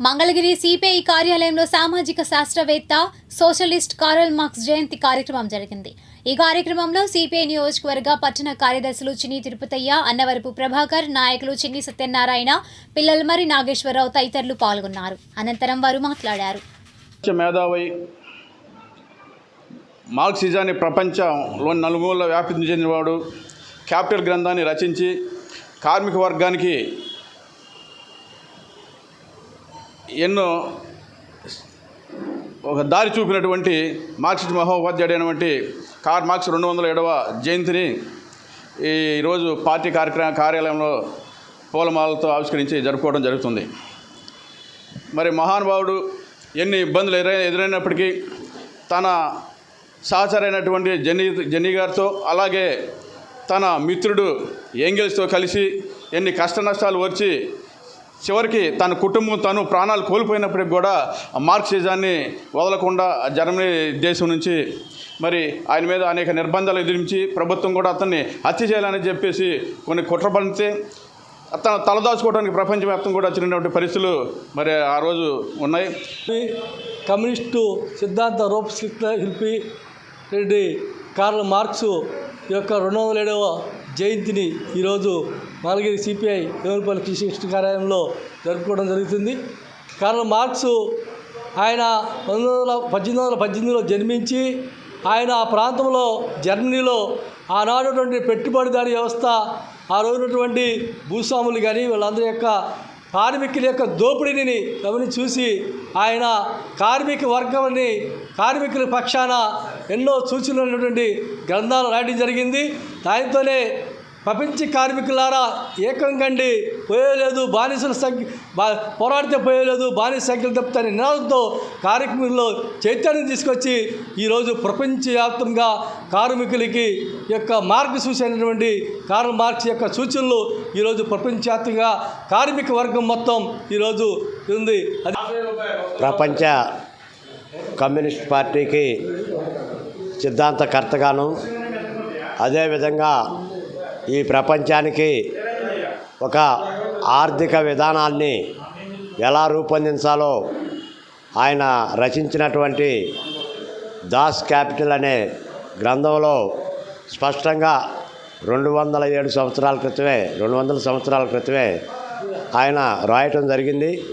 Mangalagiri CPI కార్యాలయంలో సామాజిక శాస్త్రవేత్త సోషలిస్ట్ కారల్ మార్క్స్ జయంతి కార్యక్రమం జరిగింది. ఈ కార్యక్రమంలో సిపిఐ నియోజకవర్గ పట్టణ కార్యదర్శులు చిన్ని తిరుపతయ్య అన్నవరపు ప్రభాకర్ నాయకులు చిన్ని సత్యనారాయణ పిల్లలమరి నాగేశ్వరరావు తదితరులు పాల్గొన్నారు. అనంతరం వారు మాట్లాడారు. ప్రపంచ మేధావి మార్క్సిజాన్ని ప్రపంచంలోని నలుమూలలో వ్యాప్తి చెందినవాడు. క్యాపిటల్ గ్రంథాన్ని రచించి కార్మిక వర్గానికి ఎన్నో ఒక దారి చూపినటువంటి మార్క్సిస్ట్ మహోపాధ్యాయుడైనటువంటి కార్ మార్క్స్ రెండు వందల ఏడవ జయంతిని ఈరోజు పార్టీ కార్యక్రమ కార్యాలయంలో పూలమాలతో ఆవిష్కరించి జరుపుకోవడం జరుగుతుంది. మరి మహానుభావుడు ఎన్ని ఇబ్బందులు ఎదురై ఎదురైనప్పటికీ తన సహచరైనటువంటి జెన్నీ జెన్నీ గారితో అలాగే తన మిత్రుడు ఏంగిల్స్తో కలిసి ఎన్ని కష్ట నష్టాలు వచ్చి చివరికి తన కుటుంబం తను ప్రాణాలు కోల్పోయినప్పటికి కూడా మార్క్సిజాన్ని వదలకుండా జర్మనీ దేశం నుంచి మరి ఆయన మీద అనేక నిర్బంధాలు ఎదిరించి ప్రభుత్వం కూడా అతన్ని హత్య చేయాలని చెప్పేసి కొన్ని కుట్రపడితే అతను తలదాచుకోవడానికి ప్రపంచవ్యాప్తం కూడా వచ్చినటువంటి పరిస్థితులు మరి ఆ రోజు ఉన్నాయి. కమ్యూనిస్టు సిద్ధాంత రూపశిల్ప శిల్పి రెడ్డి కార్ల మార్క్స్ యొక్క రెండు వందల ఏడవ జయంతిని ఈరోజు మంగళగిరి సిపిఐ దేవులపల్లి కృషి కార్యాలయంలో జరుపుకోవడం జరుగుతుంది. కారణం మార్క్స్ ఆయన పంతొమ్మిది వందల పద్దెనిమిది వందల పద్దెనిమిదిలో జన్మించి ఆయన ఆ ప్రాంతంలో జర్మనీలో ఆనాడుటువంటి పెట్టుబడిదారి వ్యవస్థ ఆ రోజునటువంటి భూస్వాములు కానీ వాళ్ళందరి యొక్క కార్మికుల యొక్క దోపిడీని తమని చూసి ఆయన కార్మిక వర్గాన్ని కార్మికుల పక్షాన ఎన్నో సూచనలు గ్రంథాలు రాయడం జరిగింది. దానితోనే ప్రపంచ కార్మికులారా ఏకం కండి. పోయలేదు బానిసల సంఖ్య బా పోరాడితే పోయలేదు బానిస సంఖ్యలు తప్పుతాని నినాదంతో కార్మికుల్లో చైతన్యం తీసుకొచ్చి ఈరోజు ప్రపంచవ్యాప్తంగా కార్మికులకి యొక్క మార్గసూచైనటువంటి కార్ల్ మార్క్స్ యొక్క సూచనలు ఈరోజు ప్రపంచవ్యాప్తంగా కార్మిక వర్గం మొత్తం ఈరోజు ఉంది. అది ప్రపంచ కమ్యూనిస్ట్ పార్టీకి సిద్ధాంతకర్తగాను అదేవిధంగా ఈ ప్రపంచానికి ఒక ఆర్థిక విధానాన్ని ఎలా రూపొందించాలో ఆయన రచించినటువంటి దాస్ క్యాపిటల్ అనే గ్రంథంలో స్పష్టంగా రెండు వందల ఏడు సంవత్సరాల క్రితమే రెండు వందల సంవత్సరాల క్రితమే ఆయన రాయటం జరిగింది.